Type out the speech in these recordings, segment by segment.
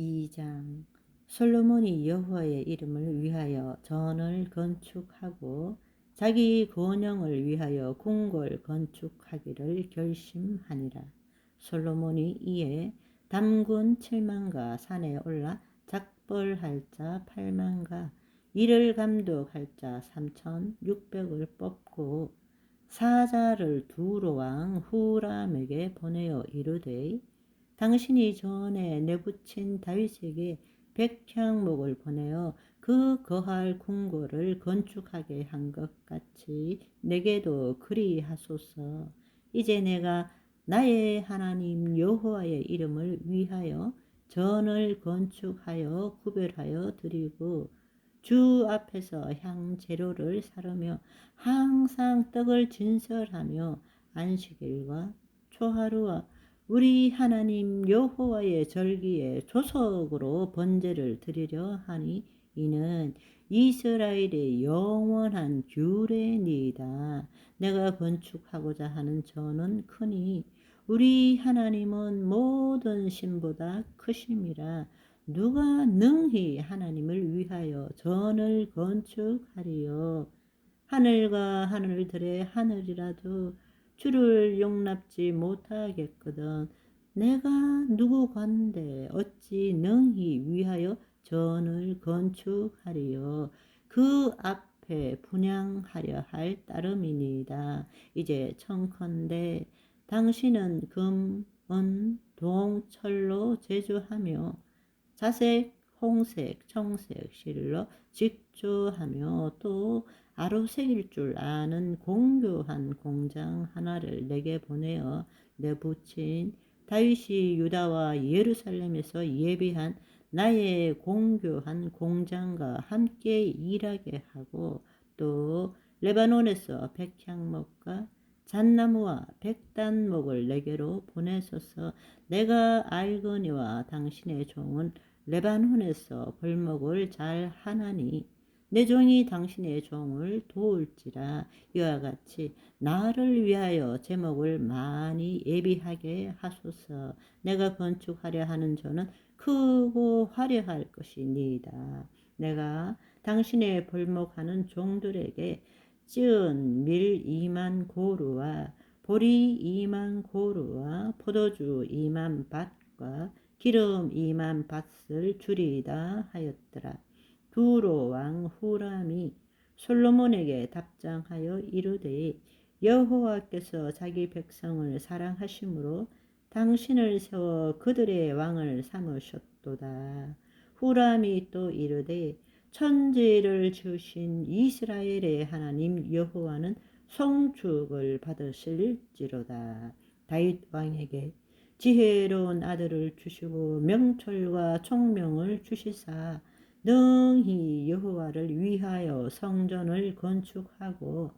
2장 솔로몬이 여호와의 이름을 위하여 전을 건축하고 자기 권영을 위하여 궁궐 건축하기를 결심하니라. 솔로몬이 이에 담군 7만가 산에 올라 작벌할 자 8만가 이를 감독할 자 3,600을 뽑고 사자를 두로 왕 후람에게 보내어 이르되 당신이 전에 내붙인 다윗에게 백향목을 보내어 그 거할 궁궐을 건축하게 한 것 같이 내게도 그리하소서. 이제 내가 나의 하나님 여호와의 이름을 위하여 전을 건축하여 구별하여 드리고 주 앞에서 향 재료를 사르며 항상 떡을 진설하며 안식일과 초하루와 우리 하나님 여호와의 절기에 조석으로 번제를 드리려 하니 이는 이스라엘의 영원한 규례니이다. 내가 건축하고자 하는 전은 크니 우리 하나님은 모든 신보다 크심이라 누가 능히 하나님을 위하여 전을 건축하리요 하늘과 하늘들의 하늘이라도 주를 용납지 못하겠거든. 내가 누구 관데 어찌 능히 위하여 전을 건축하리요? 그 앞에 분양하려 할 따름이니이다. 이제 청컨대 당신은 금, 은, 동, 철로 제조하며 자색, 홍색, 청색 실로 직조하며 또 아로색일 줄 아는 공교한 공장 하나를 내게 보내어 내붙인 다윗이 유다와 예루살렘에서 예비한 나의 공교한 공장과 함께 일하게 하고 또 레바논에서 백향목과 잣나무와 백단목을 내게로 보내소서. 내가 알거니와 당신의 종은 레바논에서 벌목을 잘 하나니 내 종이 당신의 종을 도울지라. 이와 같이 나를 위하여 제목을 많이 예비하게 하소서. 내가 건축하려 하는 저는 크고 화려할 것이니이다. 내가 당신의 벌목하는 종들에게 찌은 밀 2만 고루와 보리 2만 고루와 포도주 2만 밭과 기름 2만 밭을 주리이다 하였더라. 두로 왕 후람이 솔로몬에게 답장하여 이르되 여호와께서 자기 백성을 사랑하심으로 당신을 세워 그들의 왕을 삼으셨도다. 후람이 또 이르되 천지를 지으신 이스라엘의 하나님 여호와는 성축을 받으실지로다. 다윗 왕에게 지혜로운 아들을 주시고 명철과 총명을 주시사 능히 여호와를 위하여 성전을 건축하고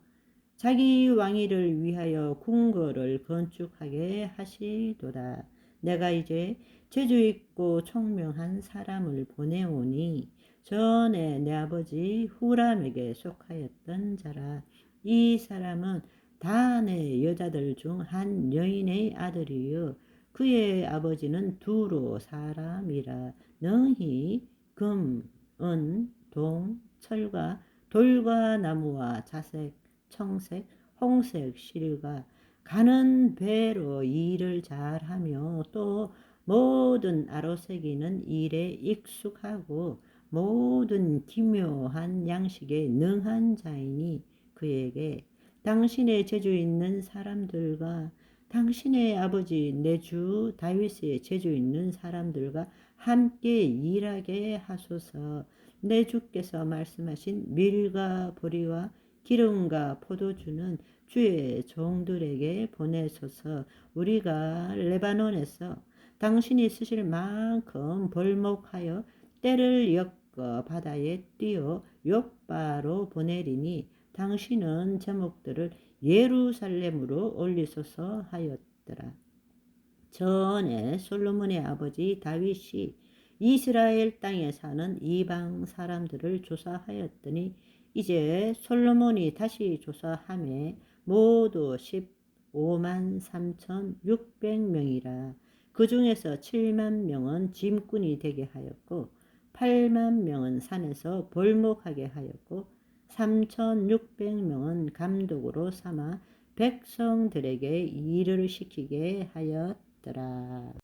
자기 왕위를 위하여 궁궐을 건축하게 하시도다. 내가 이제 재주 있고 총명한 사람을 보내오니 전에 내 아버지 후람에게 속하였던 자라 이 사람은 단의 여자들 중 한 여인의 아들이요 그의 아버지는 두로 사람이라 능히 금, 은, 동, 철과 돌과 나무와 자색, 청색, 홍색 실과 가는 배로 일을 잘하며 또 모든 아로새기는 일에 익숙하고 모든 기묘한 양식에 능한 자이니 그에게 당신의 재주 있는 사람들과 당신의 아버지 내 주 다윗의 재주 있는 사람들과 함께 일하게 하소서. 내 주께서 말씀하신 밀과 보리와 기름과 포도주는 주의 종들에게 보내소서. 우리가 레바논에서 당신이 쓰실 만큼 벌목하여 때를 엮 꺾어 바다에 뛰어 욕바로 보내리니 당신은 제목들을 예루살렘으로 올리소서 하였더라. 전에 솔로몬의 아버지 다윗이 이스라엘 땅에 사는 이방 사람들을 조사하였더니 이제 솔로몬이 다시 조사함에 모두 15만 3천 6백 명이라 그 중에서 7만 명은 짐꾼이 되게 하였고 8만 명은 산에서 벌목하게 하였고 3,600명은 감독으로 삼아 백성들에게 일을 시키게 하였더라.